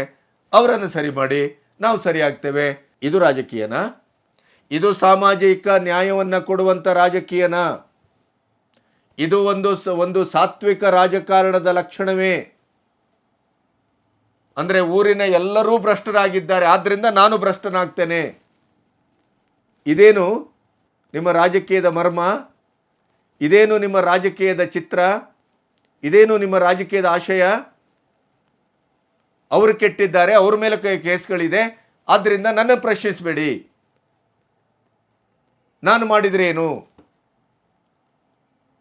ಅವರನ್ನು ಸರಿ ಮಾಡಿ ನಾವು ಸರಿ ಆಗ್ತೇವೆ. ಇದು ರಾಜಕೀಯನ? ಇದು ಸಾಮಾಜಿಕ ನ್ಯಾಯವನ್ನು ಕೊಡುವಂಥ ರಾಜಕೀಯನ? ಇದು ಒಂದು ಒಂದು ಸಾತ್ವಿಕ ರಾಜಕಾರಣದ ಲಕ್ಷಣವೇ? ಅಂದರೆ ಊರಿನ ಎಲ್ಲರೂ ಭ್ರಷ್ಟರಾಗಿದ್ದಾರೆ ಆದ್ದರಿಂದ ನಾನು ಭ್ರಷ್ಟನಾಗ್ತೇನೆ. ಇದೇನು ನಿಮ್ಮ ರಾಜಕೀಯದ ಮರ್ಮ? ಇದೇನು ನಿಮ್ಮ ರಾಜಕೀಯದ ಚಿತ್ರ? ಇದೇನು ನಿಮ್ಮ ರಾಜಕೀಯದ ಆಶಯ? ಅವರು ಕೆಟ್ಟಿದ್ದಾರೆ, ಅವ್ರ ಮೇಲೆ ಕೇಸ್ಗಳಿದೆ ಆದ್ದರಿಂದ ನನ್ನ ಪ್ರಶ್ನಿಸಬೇಡಿ. ನಾನು ಮಾಡಿದ್ರೆ ಏನು?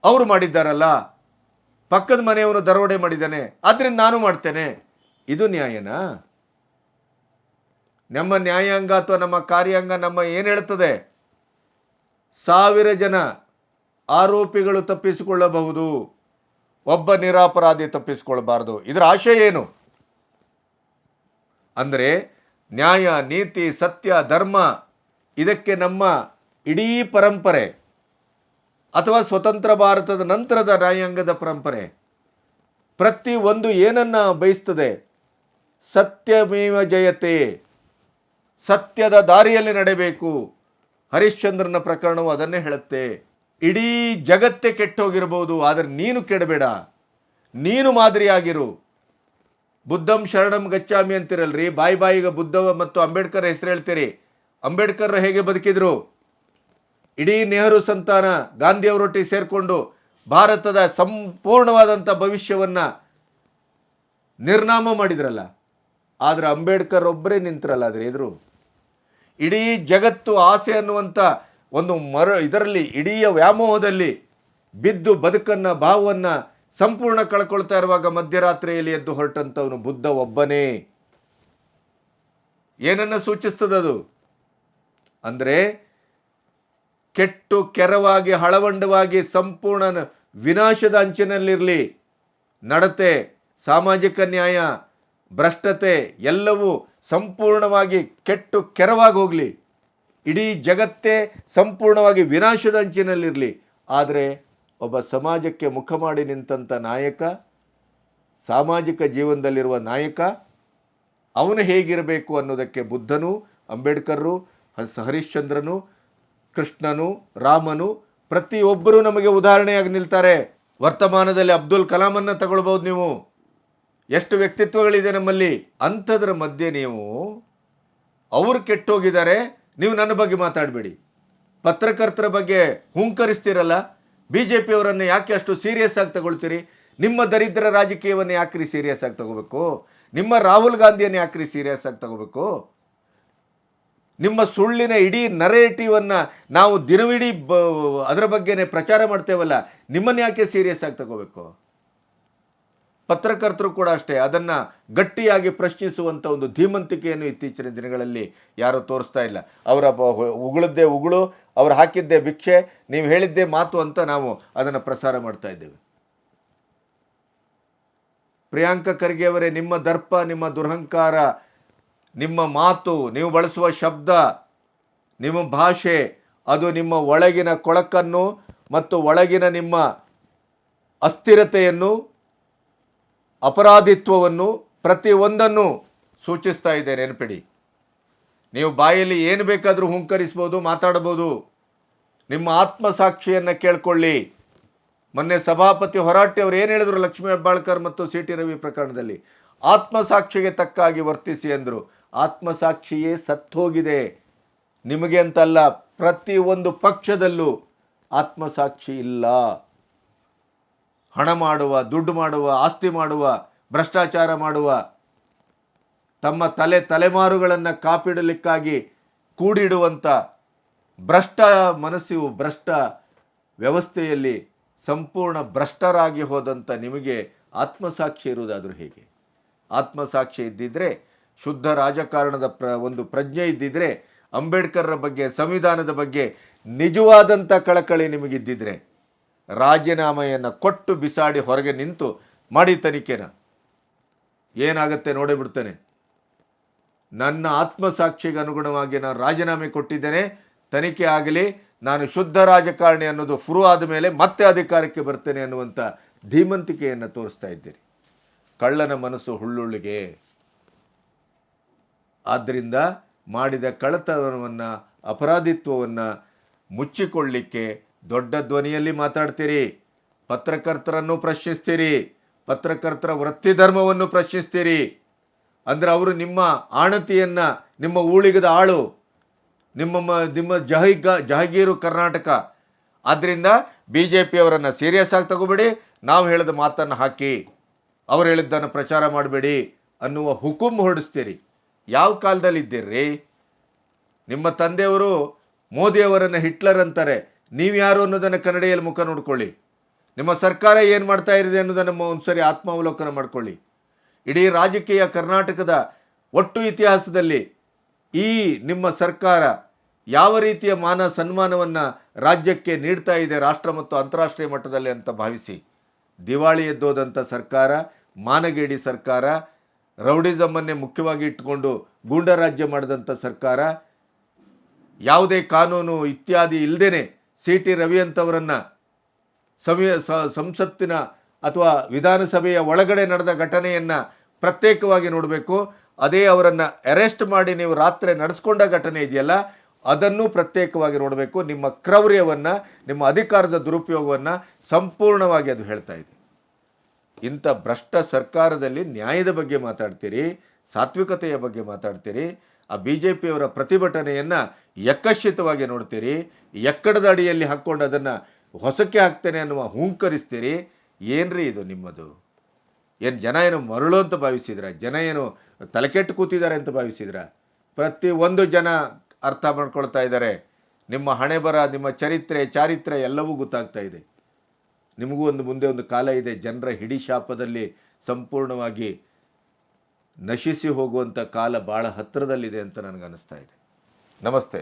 ಅವರು ಮಾಡಿದ್ದಾರಲ್ಲ, ಪಕ್ಕದ ಮನೆಯವನು ದರೋಡೆ ಮಾಡಿದ್ದಾನೆ ಆದ್ದರಿಂದ ನಾನು ಮಾಡ್ತೇನೆ. ಇದು ನ್ಯಾಯನಾ? ನಮ್ಮ ನ್ಯಾಯಾಂಗ ಅಥವಾ ನಮ್ಮ ಕಾರ್ಯಾಂಗ ನಮ್ಮ ಏನು ಹೇಳ್ತದೆ? ಸಾವಿರ ಜನ ಆರೋಪಿಗಳು ತಪ್ಪಿಸಿಕೊಳ್ಳಬಹುದು, ಒಬ್ಬ ನಿರಾಪರಾಧಿ ತಪ್ಪಿಸಿಕೊಳ್ಳಬಾರದು ಇದರ ಆಶಯ ಏನು? ಅಂದರೆ ನ್ಯಾಯ, ನೀತಿ, ಸತ್ಯ, ಧರ್ಮ ಇದಕ್ಕೆ ನಮ್ಮ ಇಡೀ ಪರಂಪರೆ ಅಥವಾ ಸ್ವತಂತ್ರ ಭಾರತದ ನಂತರದ ನ್ಯಾಯಾಂಗದ ಪರಂಪರೆ ಪ್ರತಿ ಒಂದು ಏನನ್ನ ಬಯಸ್ತದೆ, ಸತ್ಯಮೇವ ಜಯತೆ, ಸತ್ಯದ ದಾರಿಯಲ್ಲಿ ನಡೆಯಬೇಕು ಹರಿಶ್ಚಂದ್ರನ ಪ್ರಕರಣವು ಅದನ್ನೇ ಹೇಳುತ್ತೆ. ಇಡೀ ಜಗತ್ತೇ ಕೆಟ್ಟೋಗಿರ್ಬೋದು, ಆದರೆ ನೀನು ಕೆಡಬೇಡ. ನೀನು ಮಾದರಿಯಾಗಿರು. ಬುದ್ಧಂ ಶರಣಂ ಗಚ್ಚಾಮಿ ಅಂತಿರಲ್ರಿ. ಬಾಯಿ ಬಾಯಿಗೆ ಬುದ್ಧ ಮತ್ತು ಅಂಬೇಡ್ಕರ್ ಹೆಸರು ಹೇಳ್ತೀರಿ. ಅಂಬೇಡ್ಕರ್ ಹೇಗೆ ಬದುಕಿದ್ರು? ಇಡೀ ನೆಹರು ಸಂತಾನ ಗಾಂಧಿಯವರೊಟ್ಟಿಗೆ ಸೇರಿಕೊಂಡು ಭಾರತದ ಸಂಪೂರ್ಣವಾದಂಥ ಭವಿಷ್ಯವನ್ನು ನಿರ್ನಾಮ ಮಾಡಿದ್ರಲ್ಲ. ಆದರೆ ಅಂಬೇಡ್ಕರ್ ಒಬ್ಬರೇ ನಿಂತರಲ್ಲ ಅದ್ರ ಎದುರು. ಇಡೀ ಜಗತ್ತು ಆಸೆ ಅನ್ನುವಂಥ ಒಂದು ಮರ ಇದರಲ್ಲಿ, ಇಡೀ ವ್ಯಾಮೋಹದಲ್ಲಿ ಬಿದ್ದು ಬದುಕನ್ನು, ಭಾವವನ್ನು ಸಂಪೂರ್ಣ ಕಳ್ಕೊಳ್ತಾ ಇರುವಾಗ ಮಧ್ಯರಾತ್ರಿಯಲ್ಲಿ ಎದ್ದು ಹೊರಟಂಥವನು ಬುದ್ಧ ಒಬ್ಬನೇ. ಏನನ್ನು ಸೂಚಿಸ್ತದದು? ಅಂದರೆ ಕೆಟ್ಟು ಕೆರವಾಗಿ ಹಳವಂಡವಾಗಿ ಸಂಪೂರ್ಣ ವಿನಾಶದ ಅಂಚಿನಲ್ಲಿರಲಿ. ನಡತೆ, ಸಾಮಾಜಿಕ ನ್ಯಾಯ, ಭ್ರಷ್ಟತೆ ಎಲ್ಲವೂ ಸಂಪೂರ್ಣವಾಗಿ ಕೆಟ್ಟು ಕೆರವಾಗಿ ಹೋಗಲಿ. ಇಡೀ ಜಗತ್ತೇ ಸಂಪೂರ್ಣವಾಗಿ ವಿನಾಶದ ಅಂಚಿನಲ್ಲಿರಲಿ. ಆದರೆ ಒಬ್ಬ ಸಮಾಜಕ್ಕೆ ಮುಖ ಮಾಡಿ ನಿಂತಂಥ ನಾಯಕ, ಸಾಮಾಜಿಕ ಜೀವನದಲ್ಲಿರುವ ನಾಯಕ, ಅವನು ಹೇಗಿರಬೇಕು ಅನ್ನೋದಕ್ಕೆ ಬುದ್ಧನು, ಅಂಬೇಡ್ಕರ್ರು ಹರಿಶ್ಚಂದ್ರನು, ಕೃಷ್ಣನು, ರಾಮನು ಪ್ರತಿಯೊಬ್ಬರೂ ನಮಗೆ ಉದಾಹರಣೆಯಾಗಿ ನಿಲ್ತಾರೆ. ವರ್ತಮಾನದಲ್ಲಿ ಅಬ್ದುಲ್ ಕಲಾಮನ್ನು ತಗೊಳ್ಬೋದು ನೀವು. ಎಷ್ಟು ವ್ಯಕ್ತಿತ್ವಗಳಿದೆ ನಮ್ಮಲ್ಲಿ? ಅಂಥದ್ರ ಮಧ್ಯೆ ನೀವು ಅವರು ಕೆಟ್ಟೋಗಿದ್ದಾರೆ, ನೀವು ನನ್ನ ಬಗ್ಗೆ ಮಾತಾಡಬೇಡಿ. ಪತ್ರಕರ್ತರ ಬಗ್ಗೆ ಹುಂಕರಿಸ್ತೀರಲ್ಲ? ಬಿ ಜೆ ಪಿಯವರನ್ನು ಯಾಕೆ ಅಷ್ಟು ಸೀರಿಯಸ್ ಆಗಿ ತಗೊಳ್ತೀರಿ? ನಿಮ್ಮ ದರಿದ್ರ ರಾಜಕೀಯವನ್ನು ಯಾಕ್ರಿ ಸೀರಿಯಸ್ ಆಗಿ ತಗೋಬೇಕು? ನಿಮ್ಮ ರಾಹುಲ್ ಗಾಂಧಿಯನ್ನು ಯಾಕ್ರಿ ಸೀರಿಯಸ್ ಆಗಿ ತಗೋಬೇಕು? ನಿಮ್ಮ ಸುಳ್ಳಿನ ಇಡೀ ನರೇಟಿವನ್ನು ನಾವು ದಿನವಿಡೀ ಅದರ ಬಗ್ಗೆನೇ ಪ್ರಚಾರ ಮಾಡ್ತೇವಲ್ಲ, ನಿಮ್ಮನ್ನು ಯಾಕೆ ಸೀರಿಯಸ್ ಆಗಿ ತಗೋಬೇಕು? ಪತ್ರಕರ್ತರು ಕೂಡ ಅಷ್ಟೇ ಅದನ್ನು ಗಟ್ಟಿಯಾಗಿ ಪ್ರಶ್ನಿಸುವಂಥ ಒಂದು ಧೀಮಂತಿಕೆಯನ್ನು ಇತ್ತೀಚಿನ ದಿನಗಳಲ್ಲಿ ಯಾರೂ ತೋರಿಸ್ತಾ ಇಲ್ಲ. ಅವರ ಉಗುಳದ್ದೇ ಉಗುಳು, ಅವ್ರು ಹಾಕಿದ್ದೇ ಭಿಕ್ಷೆ, ನೀವು ಹೇಳಿದ್ದೇ ಮಾತು ಅಂತ ನಾವು ಅದನ್ನು ಪ್ರಸಾರ ಮಾಡ್ತಾ ಇದ್ದೇವೆ. ಪ್ರಿಯಾಂಕ ಖರ್ಗೆ ಅವರೇ, ನಿಮ್ಮ ದರ್ಪ, ನಿಮ್ಮ ದುರಹಂಕಾರ, ನಿಮ್ಮ ಮಾತು, ನೀವು ಬಳಸುವ ಶಬ್ದ, ನಿಮ್ಮ ಭಾಷೆ, ಅದು ನಿಮ್ಮ ಒಳಗಿನ ಕೊಳಕನ್ನು ಮತ್ತು ಒಳಗಿನ ನಿಮ್ಮ ಅಸ್ಥಿರತೆಯನ್ನು ಅಪರಾಧಿತ್ವವನ್ನು ಪ್ರತಿಯೊಂದನ್ನು ಸೂಚಿಸ್ತಾ ಇದೆ ನೆನಪಿಡಿ. ನೀವು ಬಾಯಲ್ಲಿ ಏನು ಬೇಕಾದರೂ ಹುಂಕರಿಸ್ಬೋದು, ಮಾತಾಡ್ಬೋದು. ನಿಮ್ಮ ಆತ್ಮಸಾಕ್ಷಿಯನ್ನು ಕೇಳ್ಕೊಳ್ಳಿ. ಮೊನ್ನೆ ಸಭಾಪತಿ ಹೊರಾಟಿ ಅವರು ಏನು ಹೇಳಿದರು ಲಕ್ಷ್ಮೀ ಹೆಬ್ಬಾಳ್ಕರ್ ಮತ್ತು ಸಿ ಟಿ ರವಿ ಪ್ರಕರಣದಲ್ಲಿ? ಆತ್ಮಸಾಕ್ಷಿಗೆ ತಕ್ಕಾಗಿ ವರ್ತಿಸಿ ಅಂದರು. ಆತ್ಮಸಾಕ್ಷಿಯೇ ಸತ್ತೋಗಿದೆ. ನಿಮಗೆ ಅಂತಲ್ಲ ಪ್ರತಿ ಒಂದು ಪಕ್ಷದಲ್ಲೂ ಆತ್ಮಸಾಕ್ಷಿ ಇಲ್ಲ. ಹಣ ಮಾಡುವ, ದುಡ್ಡು ಮಾಡುವ, ಆಸ್ತಿ ಮಾಡುವ, ಭ್ರಷ್ಟಾಚಾರ ಮಾಡುವ, ತಮ್ಮ ತಲೆ ತಲೆಮಾರುಗಳನ್ನು ಕಾಪಿಡಲಿಕ್ಕಾಗಿ ಕೂಡಿಡುವಂಥ ಭ್ರಷ್ಟ ಮನಸ್ಸಿವು, ಭ್ರಷ್ಟ ವ್ಯವಸ್ಥೆಯಲ್ಲಿ ಸಂಪೂರ್ಣ ಭ್ರಷ್ಟರಾಗಿ ಹೋದಂಥ ನಿಮಗೆ ಆತ್ಮಸಾಕ್ಷಿ ಇರುವುದಾದರೂ ಹೇಗೆ? ಆತ್ಮಸಾಕ್ಷಿ ಇದ್ದಿದ್ರೆ, ಶುದ್ಧ ರಾಜಕಾರಣದ ಪ್ರ, ಒಂದು ಪ್ರಜ್ಞೆ ಇದ್ದಿದ್ರೆ, ಅಂಬೇಡ್ಕರ್ರ ಬಗ್ಗೆ, ಸಂವಿಧಾನದ ಬಗ್ಗೆ ನಿಜವಾದಂಥ ಕಳಕಳಿ ನಿಮಗಿದ್ದಿದ್ರೆ ರಾಜೀನಾಮೆಯನ್ನು ಕೊಟ್ಟು ಬಿಸಾಡಿ ಹೊರಗೆ ನಿಂತು ಮಾಡಿ ತನಿಖೆನ. ಏನಾಗುತ್ತೆ ನೋಡಿಬಿಡ್ತೇನೆ ನನ್ನ ಆತ್ಮಸಾಕ್ಷಿಗೆ ಅನುಗುಣವಾಗಿ ನಾನು ರಾಜೀನಾಮೆ ಕೊಟ್ಟಿದ್ದೇನೆ. ತನಿಖೆ ಆಗಲಿ, ನಾನು ಶುದ್ಧ ರಾಜಕಾರಣಿ ಅನ್ನೋದು ಫುರು ಆದ ಮೇಲೆ ಮತ್ತೆ ಅಧಿಕಾರಕ್ಕೆ ಬರ್ತೇನೆ ಅನ್ನುವಂಥ ಧೀಮಂತಿಕೆಯನ್ನು ತೋರಿಸ್ತಾ ಇದ್ದೀರಿ ಕಳ್ಳನ ಮನಸ್ಸು ಹುಳ್ಳುಳ್ಳಿಗೆ. ಆದ್ದರಿಂದ ಮಾಡಿದ ಕಳ್ಳತನವನ್ನು, ಅಪರಾಧಿತ್ವವನ್ನು ಮುಚ್ಚಿಕೊಳ್ಳಿಕ್ಕೆ ದೊಡ್ಡ ಧ್ವನಿಯಲ್ಲಿ ಮಾತಾಡ್ತೀರಿ. ಪತ್ರಕರ್ತರನ್ನು ಪ್ರಶ್ನಿಸ್ತೀರಿ. ಪತ್ರಕರ್ತರ ವೃತ್ತಿ ಧರ್ಮವನ್ನು ಪ್ರಶ್ನಿಸ್ತೀರಿ. ಅಂದರೆ ಅವರು ನಿಮ್ಮ ಆಣತಿಯನ್ನು, ನಿಮ್ಮ ಊಳಿಗದ ಆಳು, ನಿಮ್ಮ ನಿಮ್ಮ ಜಹೀಗ, ಜಹಗೀರು ಕರ್ನಾಟಕ. ಆದ್ದರಿಂದ ಬಿ ಜೆ ಪಿಯವರನ್ನು ಸೀರಿಯಸ್ ಆಗಿ ತಗೋಬೇಡಿ. ನಾವು ಹೇಳಿದ ಮಾತನ್ನು ಹಾಕಿ. ಅವ್ರು ಹೇಳಿದ್ದನ್ನು ಪ್ರಚಾರ ಮಾಡಬೇಡಿ ಅನ್ನುವ ಹುಕುಂ ಹೊರಡಿಸ್ತೀರಿ. ಯಾವ ಕಾಲದಲ್ಲಿ ಇದ್ದೀರಿ ನಿಮ್ಮ ತಂದೆಯವರು ಮೋದಿಯವರನ್ನು ಹಿಟ್ಲರ್ ಅಂತಾರೆ. ನೀವು ಯಾರು ಅನ್ನೋದನ್ನು ಕನ್ನಡಿಯಲ್ಲಿ ಮುಖ ನೋಡ್ಕೊಳ್ಳಿ. ನಿಮ್ಮ ಸರ್ಕಾರ ಏನು ಮಾಡ್ತಾ ಇದೆ ಅನ್ನೋದನ್ನು ಒಂದ್ಸರಿ ಆತ್ಮಾವಲೋಕನ ಮಾಡಿಕೊಳ್ಳಿ. ಇಡೀ ರಾಜಕೀಯ ಕರ್ನಾಟಕದ ಒಟ್ಟು ಇತಿಹಾಸದಲ್ಲಿ ಈ ನಿಮ್ಮ ಸರ್ಕಾರ ಯಾವ ರೀತಿಯ ಮಾನ ಸನ್ಮಾನವನ್ನು ರಾಜ್ಯಕ್ಕೆ ನೀಡ್ತಾ ಇದೆ ರಾಷ್ಟ್ರ ಮತ್ತು ಅಂತಾರಾಷ್ಟ್ರೀಯ ಮಟ್ಟದಲ್ಲಿ ಅಂತ ಭಾವಿಸಿ, ದಿವಾಳಿ ಎದ್ದೋದಂಥ ಸರ್ಕಾರ, ಮಾನಗೇಡಿ ಸರ್ಕಾರ ರೌಡಿಸಮನ್ನೇ ಮುಖ್ಯವಾಗಿ ಇಟ್ಟುಕೊಂಡು ಗೂಂಡರಾಜ್ಯ ಮಾಡಿದಂಥ ಸರ್ಕಾರ, ಯಾವುದೇ ಕಾನೂನು ಇತ್ಯಾದಿ ಇಲ್ಲದೇನೆ ಸಿ ಟಿ ರವಿ ಅಂತವರನ್ನು ಸವಿ ಸ- ಸಂಸತ್ತಿನ ಅಥವಾ ವಿಧಾನಸಭೆಯ ಒಳಗಡೆ ನಡೆದ ಘಟನೆಯನ್ನು ಪ್ರತ್ಯೇಕವಾಗಿ ನೋಡಬೇಕು. ಅದೇ ಅವರನ್ನು ಅರೆಸ್ಟ್ ಮಾಡಿ ನೀವು ರಾತ್ರಿ ನಡೆಸ್ಕೊಂಡ ಘಟನೆ ಇದೆಯಲ್ಲ, ಅದನ್ನು ಪ್ರತ್ಯೇಕವಾಗಿ ನೋಡಬೇಕು. ನಿಮ್ಮ ಕ್ರೌರ್ಯವನ್ನು, ನಿಮ್ಮ ಅಧಿಕಾರದ ದುರುಪಯೋಗವನ್ನು ಸಂಪೂರ್ಣವಾಗಿ ಅದು ಹೇಳ್ತಾ ಇದೆ. ಇಂಥ ಭ್ರಷ್ಟ ಸರ್ಕಾರದಲ್ಲಿ ನ್ಯಾಯದ ಬಗ್ಗೆ ಮಾತಾಡ್ತೀರಿ, ಸಾತ್ವಿಕತೆಯ ಬಗ್ಗೆ ಮಾತಾಡ್ತೀರಿ, ಆ ಬಿ ಜೆ ಪಿಯವರ ಪ್ರತಿಭಟನೆಯನ್ನು ಯಕ್ಕಶ್ಚಿತವಾಗಿ ನೋಡ್ತೀರಿ, ಎಕ್ಕಡದ ಅಡಿಯಲ್ಲಿ ಹಾಕ್ಕೊಂಡು ಅದನ್ನು ಹೊಸಕ್ಕೆ ಹಾಕ್ತೇನೆ ಅನ್ನುವ ಹೂಂಕರಿಸ್ತೀರಿ, ಏನ್ರಿ ಇದು ನಿಮ್ಮದು? ಏನು ಜನ ಏನು ಮರಳು ಅಂತ ಭಾವಿಸಿದ್ರ? ಜನ ಏನು ತಲೆಕೆಟ್ಟು ಕೂತಿದ್ದಾರೆ ಅಂತ ಭಾವಿಸಿದ್ರ? ಪ್ರತಿ ಒಂದು ಜನ ಅರ್ಥ ಮಾಡ್ಕೊಳ್ತಾ ಇದ್ದಾರೆ. ನಿಮ್ಮ ಹಣೆ ಬರ ನಿಮ್ಮ ಚರಿತ್ರೆ ಚಾರಿತ್ರೆ ಎಲ್ಲವೂ ಗೊತ್ತಾಗ್ತಾ ಇದೆ. ನಿಮಗೂ ಒಂದು ಮುಂದೆ ಒಂದು ಕಾಲ ಇದೆ. ಜನರ ಹಿಡಿ ಶಾಪದಲ್ಲಿ ಸಂಪೂರ್ಣವಾಗಿ ನಶಿಸಿ ಹೋಗುವಂಥ ಕಾಲ ಭಾಳ ಹತ್ತಿರದಲ್ಲಿದೆ ಅಂತ ನನಗನ್ನಿಸ್ತಾ ಇದೆ. ನಮಸ್ತೆ